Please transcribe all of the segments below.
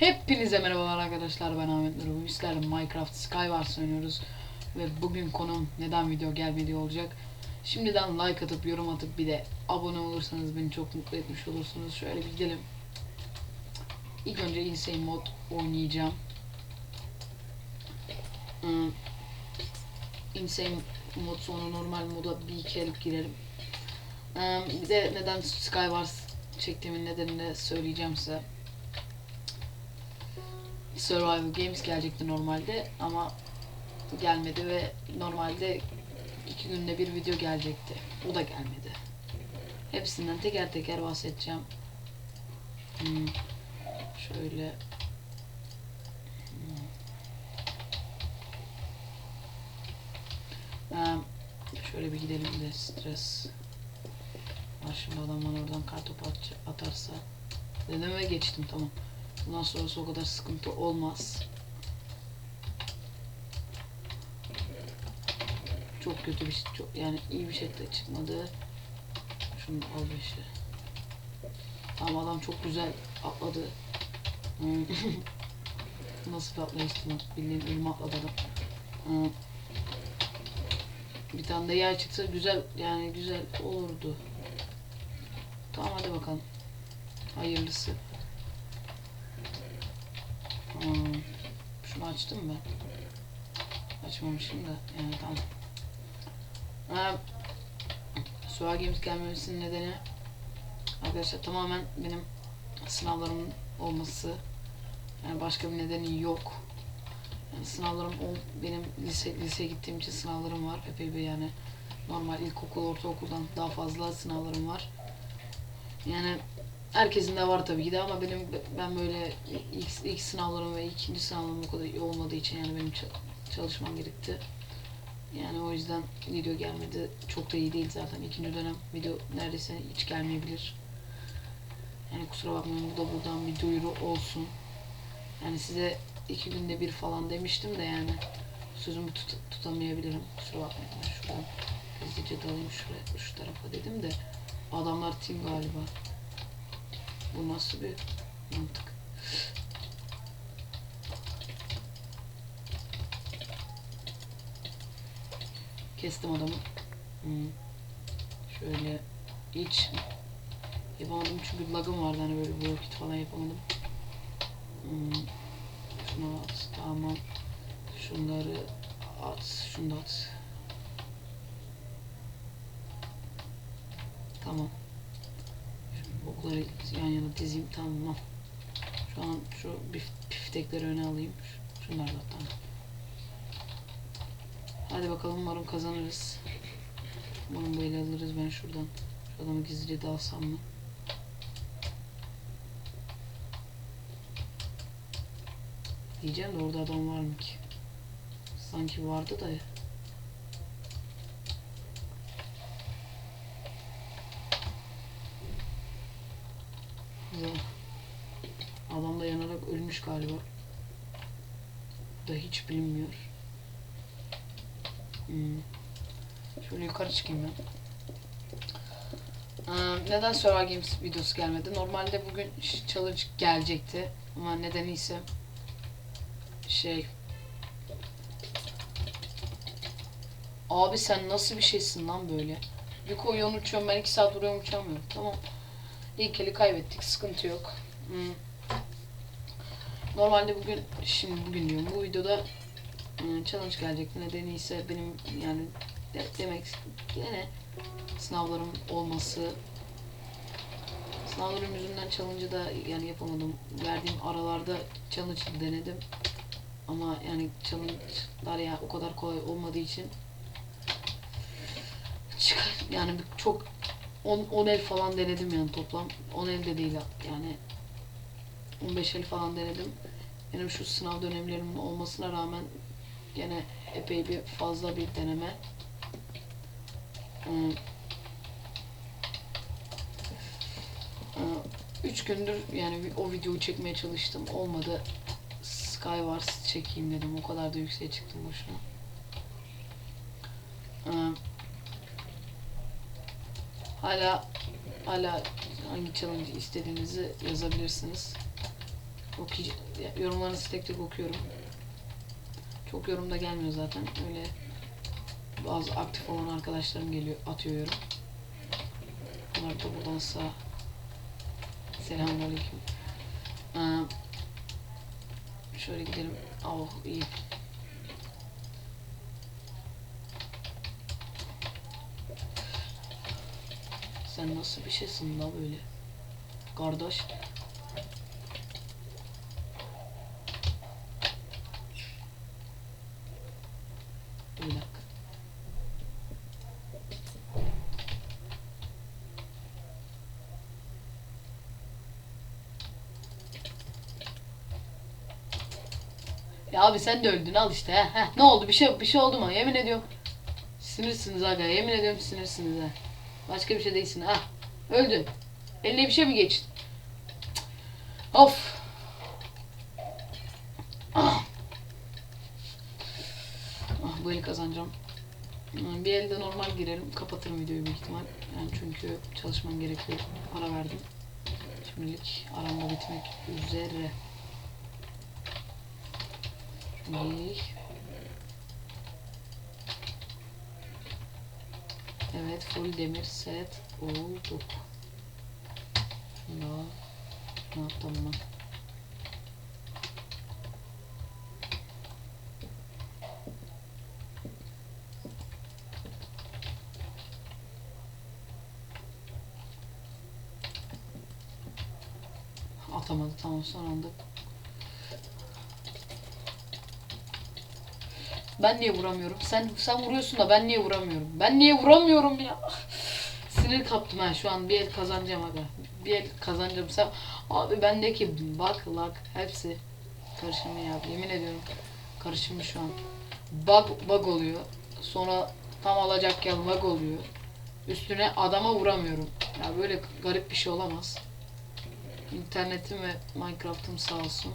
Hepinize merhabalar arkadaşlar ben Ahmet Nur. Bugün sizlerle Minecraft Skywars oynuyoruz. Ve bugün konum neden video gelmedi olacak. Şimdiden like atıp yorum atıp bir de abone olursanız beni çok mutlu etmiş olursunuz. Şöyle bir gidelim. İlk önce Insane mod oynayacağım. Hmm. Insane mod sonra normal moda bir iki el girelim. Hmm, bir de neden Skywars çektiğimin nedenini de söyleyeceğim size. Survival Games gelecekti normalde ama gelmedi ve normalde iki günde bir video gelecekti. O da gelmedi. Hepsinden teker teker bahsedeceğim. Hmm, şöyle Hmm. Şöyle bir gidelim de stres. Var şimdi adam bana oradan kartopu at- atarsa. Dedim ve geçtim tamam. Bundan sonrası o kadar sıkıntı olmaz. Çok kötü bir şey, çok yani iyi bir şey de çıkmadı. Şunu al beşi. Tamam adam çok güzel atladı. Hmm. Nasıl bir atlayıştı lan? Bildiğin ölüme atladı adam. Hmm. Bir tane de yer çıksa güzel yani güzel olurdu. Tamam hadi bakalım. Hayırlısı. Hmm. Şunu açtım mı? Açmamışım da yani tamam. Ha, Suha Games gelmemesinin nedeni arkadaşlar tamamen benim sınavlarımın olması. Yani başka bir nedeni yok. Yani sınavlarım ol- benim lise liseye gittiğim için sınavlarım var epey bir yani normal ilkokul ortaokuldan daha fazla sınavlarım var. Yani herkesin de var tabii ki de ama benim ben böyle ilk, ilk sınavlarım ve ikinci sınavlarım o kadar iyi olmadığı için yani benim ça- çalışmam gerekti. Yani o yüzden video gelmedi. Çok da iyi değil zaten. ikinci dönem video neredeyse hiç gelmeyebilir. Yani kusura bakmayın bu da buradan bir duyuru olsun. Yani size iki günde bir falan demiştim de yani sözümü tut- tutamayabilirim. Kusura bakmayın. Ben şuradan hızlıca dalayım şuraya, şu tarafa dedim de adamlar team galiba. Bu nasıl bir mantık? Kestim adamı. Hmm. Şöyle hiç yapamadım çünkü lagım vardı hani böyle work it falan yapamadım. Hmm. Şunu at tamam. Şunları at. Şunu da at. Tamam. Şu okları yan yana dizeyim tamam. Şu an şu bif- öne alayım. Şunlar da tamam. Hadi bakalım umarım kazanırız. Umarım bu ele alırız ben şuradan. Şu adamı gizlice dalsam mı? Diyeceğim de orada adam var mı ki? Sanki vardı da ya. Güzel. Adam da yanarak ölmüş galiba. Bu da hiç bilinmiyor. Hmm. Yukarı çıkayım ben. Ee, neden Survival Games videosu gelmedi? Normalde bugün challenge gelecekti. Ama nedeni ise şey Abi sen nasıl bir şeysin lan böyle? Bir koyuyorsun uçuyorum ben iki saat duruyorum uçamıyorum. Tamam. İlk eli kaybettik sıkıntı yok. Hmm. Normalde bugün şimdi bugün diyorum bu videoda ıı, challenge gelecekti. Nedeni ise benim yani de- demek yine sınavlarım olması sınavlarım yüzünden challenge'ı da yani yapamadım. Verdiğim aralarda challenge denedim. Ama yani challenge'lar ya o kadar kolay olmadığı için yani çok 10 10 el falan denedim yani toplam 10 el de değil yani 15 el falan denedim. Benim şu sınav dönemlerimin olmasına rağmen gene epey bir fazla bir deneme. Ee, Üç gündür yani o videoyu çekmeye çalıştım. Olmadı. Skywars çekeyim dedim. O kadar da yükseğe çıktım boşuna. Ee, hala hala hangi challenge istediğinizi yazabilirsiniz. Okuyacağım. Yorumlarınızı tek tek okuyorum. Çok yorum da gelmiyor zaten. Öyle bazı aktif olan arkadaşlarım geliyor, atıyor yorum. Bunlar da buradan sağ. Selamünaleyküm. Ee, şöyle gidelim. Oh iyi. Sen nasıl bir şeysin la böyle? Kardeş. Bir dakika. Abi sen de öldün al işte. Heh, heh. Ne oldu? Bir şey bir şey oldu mu? Yemin ediyorum. Sinirsiniz aga. Yemin ediyorum sinirsiniz ha. Başka bir şey değilsin ha. Öldün. Eline bir şey mi geçti? Of. Ah. Ah bu eli kazanacağım. Hmm, Bir elde normal girelim. Kapatırım videoyu büyük ihtimal. Yani çünkü çalışmam gerekiyor. Ara verdim. Şimdilik arama bitmek üzere. Şimdi Evet full demir set olduk. Şunu ne yaptım ben? Atamadı tamam son anda. Ben niye vuramıyorum? Sen sen vuruyorsun da ben niye vuramıyorum? Ben niye vuramıyorum ya? Sinir kaptım ha şu an bir el kazanacağım aga. Bir el kazanacağım. Sen abi bendeki bak lag hepsi karışımı ya. Yemin ediyorum karışımı şu an. Bug bug oluyor. Sonra tam alacakken bug oluyor. Üstüne adama vuramıyorum. Ya böyle garip bir şey olamaz. İnternetim ve Minecraft'ım sağ olsun.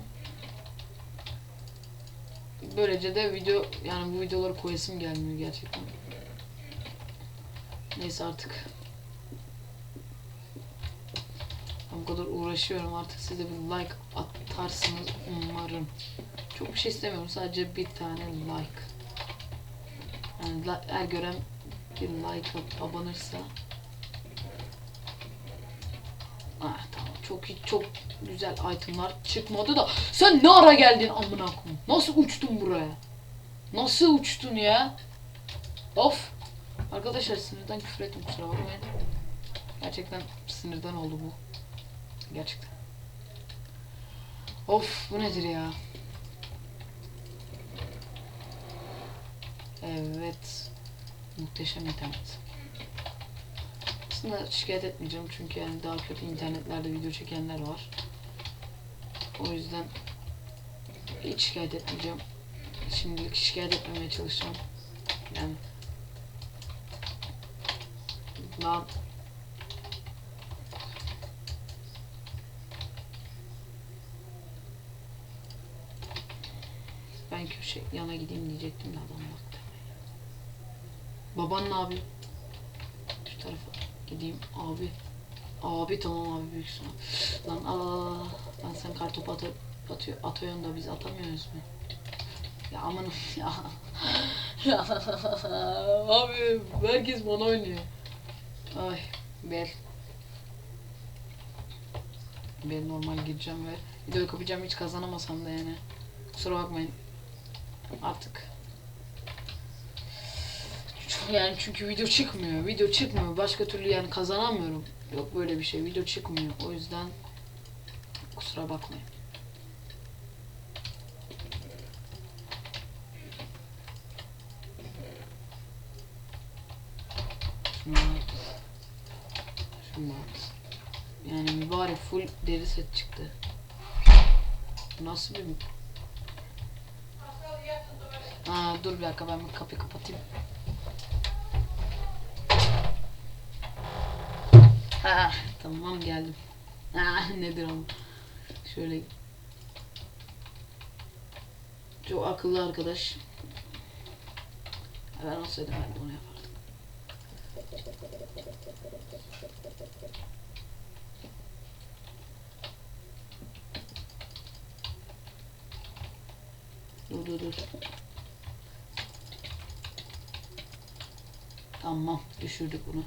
Böylece de video yani bu videoları koyasım gelmiyor gerçekten. Neyse artık. Ben bu kadar uğraşıyorum artık siz de bir like atarsınız umarım. Çok bir şey istemiyorum sadece bir tane like. Yani la- her gören bir like abanırsa Ah çok iyi çok güzel itemlar çıkmadı da sen ne ara geldin amına koyayım? Nasıl uçtun buraya? Nasıl uçtun ya? Of. Arkadaşlar sinirden küfür ettim kusura bakmayın. Gerçekten sinirden oldu bu. Gerçekten. Of bu nedir ya? Evet. Muhteşem internet. Aslında şikayet etmeyeceğim çünkü yani daha kötü internetlerde video çekenler var. O yüzden hiç şikayet etmeyeceğim. Şimdilik şikayet etmemeye çalışacağım. Yani Lan Ben köşe yana gideyim diyecektim de adam baktı. Baban ne yapıyor? Gideyim abi. Abi tamam abi büyüksün. Lan al. Lan sen kartopu atı, atıyor, atıyorsun da biz atamıyoruz mu? Ya aman ya. abi herkes bana oynuyor. Ay bel. Ben normal gireceğim ve videoyu kapayacağım hiç kazanamasam da yani. Kusura bakmayın. Artık. Yani çünkü video çıkmıyor. Video çıkmıyor. Başka türlü yani kazanamıyorum. Yok böyle bir şey. Video çıkmıyor. O yüzden kusura bakmayın. Yani mübarek full deri set çıktı. Nasıl bir... Aa, dur bir dakika ben kapıyı kapatayım. Tamam geldim. Ha, nedir o? Şöyle. Çok akıllı arkadaş. Ben olsaydım ben onu yapardım. Dur dur dur. Tamam düşürdük bunu.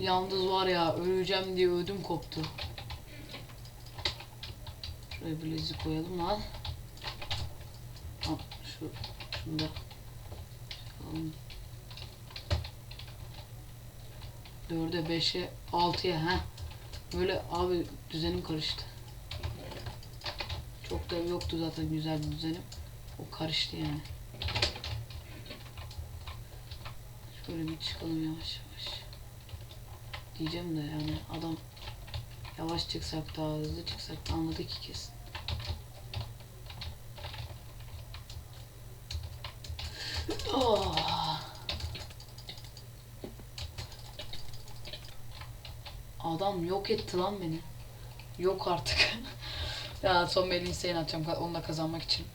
Yalnız var ya öleceğim diye ödüm koptu. Şuraya bilezik koyalım lan. Şu şunu da alalım. Dörde, beşe, altıya ha. Böyle abi düzenim karıştı. Çok da yoktu zaten güzel bir düzenim. O karıştı yani. Şöyle bir çıkalım yavaş. Diyeceğim de yani adam yavaş çıksak daha hızlı çıksak da anladı ki kesin. Oh. Adam yok etti lan beni. Yok artık. ya son bir insane atacağım onu da kazanmak için.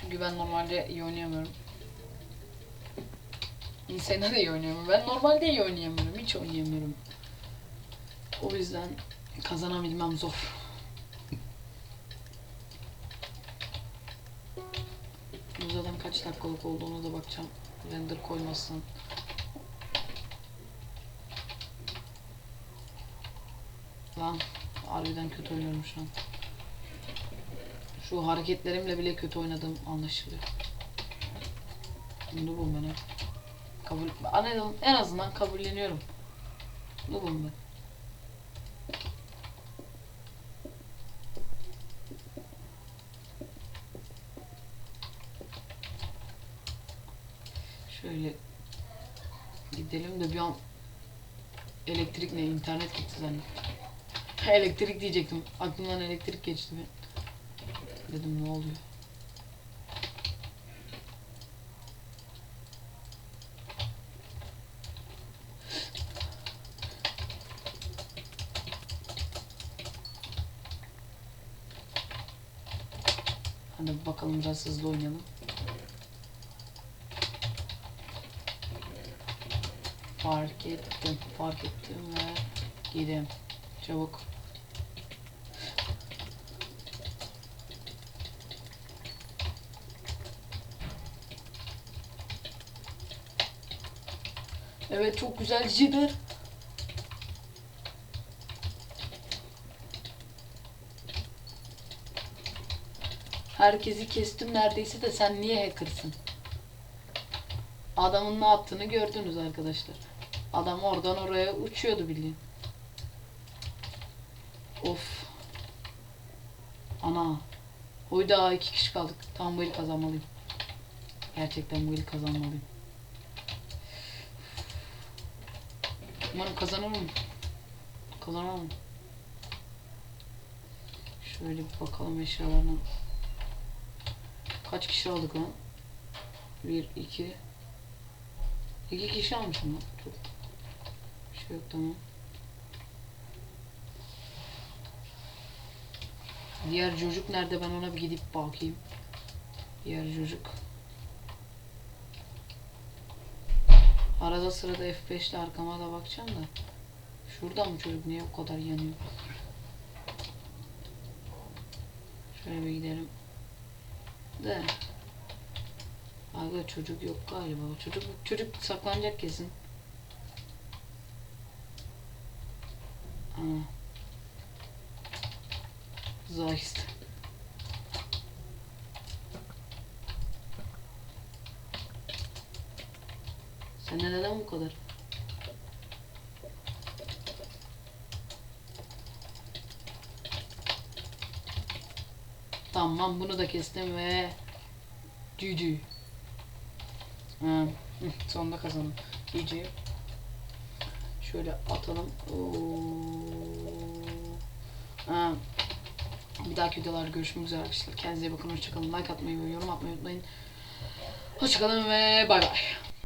Çünkü ben normalde iyi oynayamıyorum. Insane'da da iyi oynayamıyorum. Ben normalde iyi oynayamıyorum. Hiç oynayamıyorum. O yüzden kazanabilmem zor. Bu zaten kaç dakikalık olduğuna da bakacağım. Render koymazsan. Lan harbiden kötü oynuyorum şu an. Şu hareketlerimle bile kötü oynadığım anlaşılıyor. Noob'um ben hep. Kabul, en- en azından kabulleniyorum. Noob'um ben. Şöyle gidelim de bir an elektrik ne internet gitti zannettim. elektrik diyecektim. Aklımdan elektrik geçti ben. Dedim ne oluyor? Hadi bakalım biraz hızlı oynayalım. Fark ettim, fark ettim ve gidelim. Çabuk. Evet çok güzel jitter. Herkesi kestim neredeyse de sen niye hackersın? Adamın ne yaptığını gördünüz arkadaşlar. Adam oradan oraya uçuyordu bildiğin. Of. Ana. Oyda iki kişi kaldık. Tam bu kazanmalıyım. Gerçekten bu kazanmalıyım. Umarım kazanırım. Kazanamam. Şöyle bir bakalım eşyalarına. Kaç kişi aldık lan? Bir, iki. İki kişi almışım lan. Çok. Bir şey yok tamam. Diğer çocuk nerede ben ona bir gidip bakayım. Diğer çocuk. Arada sırada F5 ile arkama da bakacağım da. Şurada mı çocuk niye o kadar yanıyor? Şöyle bir gidelim. De. Abi çocuk yok galiba. Çocuk çocuk saklanacak kesin. Ana. Zahist. Sen de neden bu kadar? Tamam bunu da kestim ve GG. Hı, sonunda kazandım. GG. Şöyle atalım. Ha. Bir dahaki videolarda görüşmek üzere arkadaşlar. Kendinize iyi bakın. Hoşçakalın. Like atmayı ve yorum atmayı unutmayın. Hoşçakalın ve bay bay.